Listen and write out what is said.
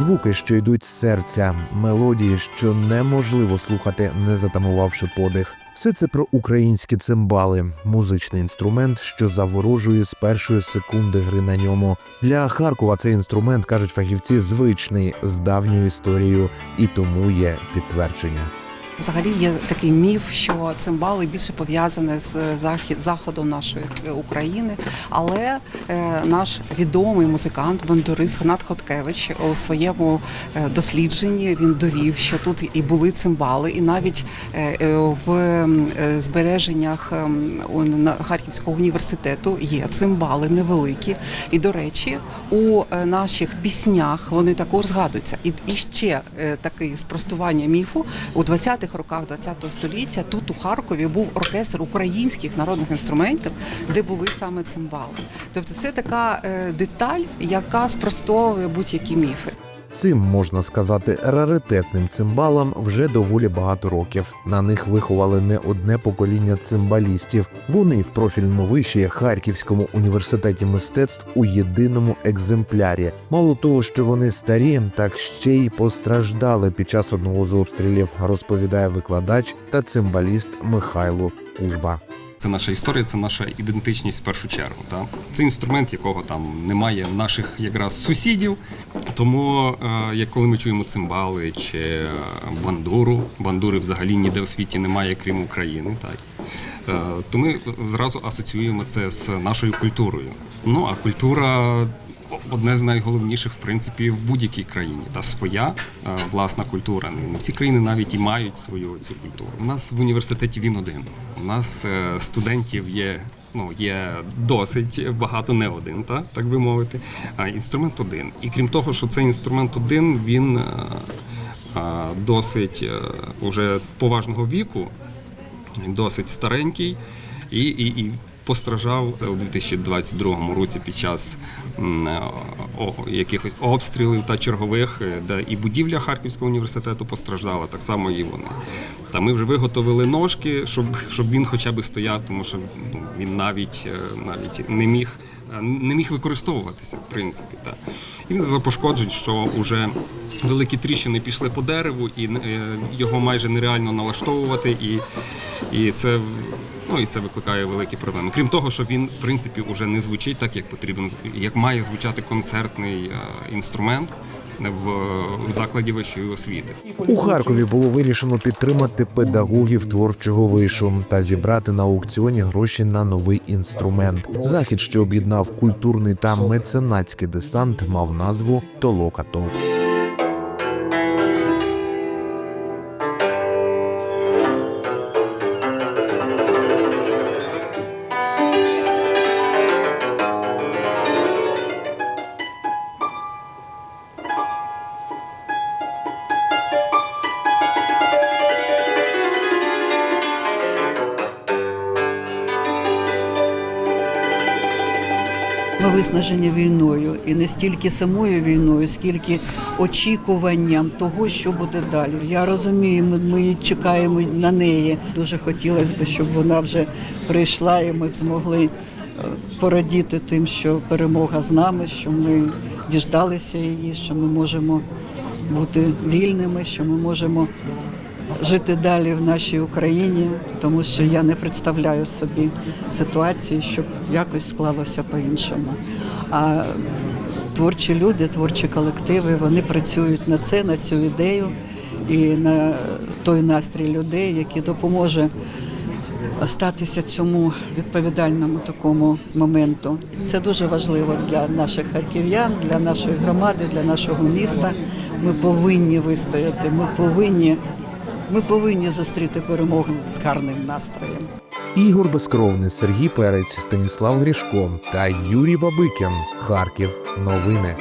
Звуки, що йдуть з серця, мелодії, що неможливо слухати, не затамувавши подих. Все це про українські цимбали, музичний інструмент, що заворожує з першої секунди гри на ньому. Для Харкова цей інструмент кажуть фахівці звичний з давньою історією, і тому є підтвердження. Взагалі є такий міф, що цимбали більше пов'язані з заходом нашої України. Але е, наш відомий музикант, бандурист Гнат Хоткевич у своєму е, дослідженні він довів, що тут і були цимбали, і навіть е, в збереженнях ем, Харківського університету є цимбали невеликі. І до речі, у наших піснях вони також згадуються. І, ще таке спростування міфу у 20-х роках 20-го століття тут у Харкові був оркестр українських народних інструментів, де були саме цимбали. Тобто це така е, деталь, яка спростовує будь-які міфи. Цим можна сказати раритетним цимбалам вже доволі багато років. На них виховали не одне покоління цимбалістів. Вони в профільному виші Харківському університеті мистецтв у єдиному екземплярі. Мало того, що вони старі, так ще й постраждали під час одного з обстрілів, розповідає викладач та цимбаліст Михайло Кужба. Це наша історія, це наша ідентичність в першу чергу. Та? Це інструмент, якого там немає наших якраз сусідів. Тому, е, як коли ми чуємо цимбали чи е, бандуру, бандури взагалі ніде у світі немає, крім України. Так? Е, то ми зразу асоціюємо це з нашою культурою. Ну а культура одне з найголовніших, в принципі, в будь-якій країні. Та своя е, власна культура. Не всі країни навіть і мають свою цю культуру. У нас в університеті він один. У нас е, студентів є. Ну, є досить багато, не один, та, так би мовити. А інструмент один. І крім того, що цей інструмент один, він е, е, досить е, уже поважного віку, досить старенький і, і, і постраждав у 2022 році під час якихось обстрілів та чергових, е, де і будівля Харківського університету постраждала, так само і вони. Та ми вже виготовили ножки, щоб, щоб він хоча б стояв, тому що ну, він навіть, е, навіть не міг. е, Не міг використовуватися, в принципі, так. І він запошкоджить, що вже великі тріщини пішли по дереву, і його майже нереально налаштовувати, і, і це ну і це викликає великі проблеми. Крім того, що він в принципі вже не звучить так, як потрібно, як має звучати концертний е, інструмент в, закладі вищої освіти. У Харкові було вирішено підтримати педагогів творчого вишу та зібрати на аукціоні гроші на новий інструмент. Захід, що об'єднав культурний та меценатський десант, мав назву Толока Толкс. Ми виснажені війною і не стільки самою війною, скільки очікуванням того, що буде далі. Я розумію, ми, ми чекаємо на неї. Дуже хотілося б, щоб вона вже прийшла, і ми б змогли е, порадіти тим, що перемога з нами, що ми діждалися її, що ми можемо бути вільними, що ми можемо жити далі в нашій Україні, тому що я не представляю собі ситуації, щоб якось склалося по-іншому. А творчі люди, творчі колективи, вони працюють на це, на цю ідею і на той настрій людей, який допоможе статися цьому відповідальному такому моменту. Це дуже важливо для наших харків'ян, для нашої громади, для нашого міста. Ми повинні вистояти. Ми повинні, ми повинні зустріти перемогу з гарним настроєм. Ігор Безкровний, Сергій Перець, Станіслав Грішко та Юрій Бабикін. Харків. Новини.